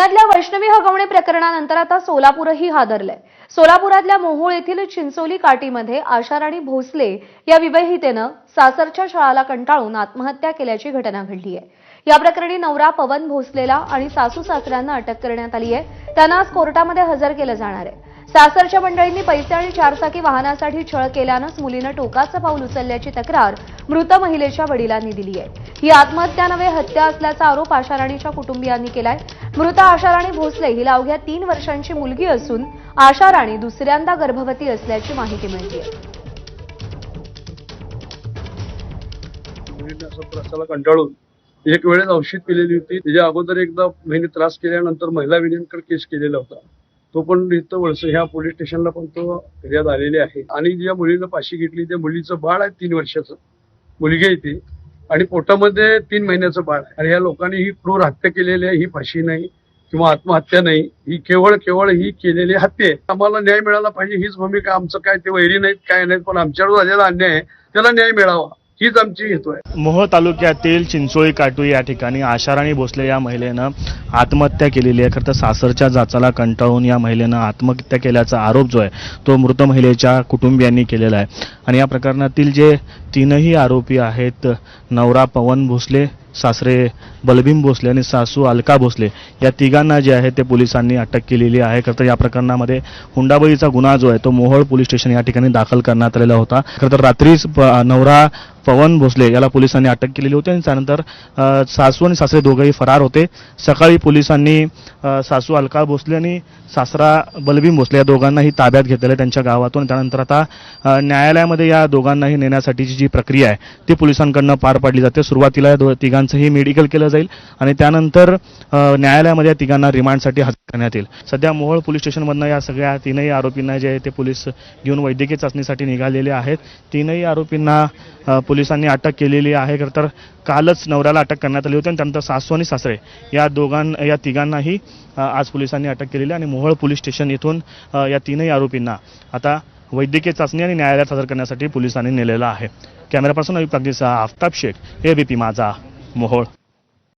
पुण्यातल्या वैष्णवी हगवणे प्रकरणानंतर आता सोलापूरही हादरलंय. सोलापुरातल्या मोहोळ येथील चिंचोली काटीमध्ये आशाराणी भोसले या विवाहितेनं सासरच्या शाळाला कंटाळून आत्महत्या केल्याची घटना घडली आहे. या प्रकरणी नवरा पवन भोसलेला आणि सासू सासऱ्यांना अटक करण्यात आली आहे. त्यांना आज कोर्टामध्ये हजर केलं जाणार आहे. सासरच्या मंडळींनी पैसे आणि चारचाकी वाहनासाठी छळ केल्यानंच मुलीनं टोकाचं पाऊल उचलल्याची तक्रार मृत महिलेच्या वडिलांनी दिली आहे. ही आत्महत्या नव्हे हत्या असल्याचा आरोप आशाराणीच्या कुटुंबियांनी केलाय. मृत आशाराणी भोसले हिला अवघ्या तीन वर्षांची मुलगी असून आशाराणी दुसऱ्यांदा गर्भवती असल्याची माहिती मिळते कंटाळून एक वेळेस औषध पिलेली होती. त्याच्या अगोदर एकदा महिने त्रास केल्यानंतर महिला विलियनकडे केस केलेला होता. तो पण इथं वळस ह्या पोलीस स्टेशनला पण तो फिर्याद आलेली आहे. आणि ज्या मुलीनं पाशी घेतली त्या मुलीचं बाळ आहे तीन वर्षाचं. मुलगी आहे ती. आणि पोटामध्ये तीन महिन्याचं बाळ आहे. आणि लोकांनी ही क्रूर हत्या केलेली आहे ही फाशी नाही किंवा आत्महत्या नाही ही केवळ केवळ ही केलेली हत्या आहे. आम्हाला न्याय मिळाला पाहिजे हीच भूमिका आमचं काय ते वैरी नाहीत काय नाहीत पण आमच्यावर झालेला अन्याय आहे त्याला न्याय मिळावा. हीच आमची हेतू आहे. मोह तालुक्यातील चिंचोळी काटू या ठिकाणी आशाराणी भोसले या महिलेनं आत्महत्या केलेली आहे. खरं तर सासरच्या जाचाला कंटाळून या महिलेनं आत्महत्या केल्याचा आरोप जो आहे तो मृत महिलेच्या कुटुंबियांनी केलेला आहे. आणि या प्रकरणातील जे तीनही आरोपी आहेत नवरा पवन भोसले सासरे बलभीम भोसले आणि सासू अलका भोसले या तिघांना जे आहे ते पोलिसांनी अटक केलेली आहे. खरं तर या प्रकरणामध्ये हुंडाबळीचा गुन्हा जो आहे तो मोहोळ पोलीस स्टेशन या ठिकाणी दाखल करण्यात आलेला होता. खरं तर रात्रीच प- नवरा पवन भोसले याला पोलिसांनी अटक केलेली होती आणि त्यानंतर सासू आणि सासरे दोघंही फरार होते. सकाळी पोलिसांनी सासू अलका भोसले आणि सासरा बलबीम भोसले या दोघांनाही ताब्यात घेतलेलं आहे त्यांच्या गावातून. त्यानंतर आता न्यायालयामध्ये या दोघांनाही नेण्यासाठीची जी प्रक्रिया आहे ती पोलिसांकडनं पार पाडली जाते. सुरुवातीला या दो तिघांचंही मेडिकल केलं जाईल आणि त्यानंतर न्यायालयामध्ये या तिघांना रिमांडसाठी हजर करण्यात येईल. सध्या मोहोळ पोलीस स्टेशनमधनं या सगळ्या तीनही आरोपींना जे आहे ते पोलीस घेऊन वैद्यकीय चाचणीसाठी निघालेले आहेत. तीनही आरोपींना पोलीस पोलिसांनी अटक केलेली आहे. खरं तर कालच नवऱ्याला अटक करण्यात आली होती आणि त्यानंतर सासू आणि सासरे या दोघां या तिघांनाही आज पोलिसांनी अटक केलेली आहे आणि मोहोळ पोलीस स्टेशन येथून या तीनही आरोपींना आता वैद्यकीय चाचणी आणि न्यायालयात हजर करण्यासाठी पोलिसांनी नेलेलं आहे. Camera person Ayub Aftab Shaikh P Majha Mohol.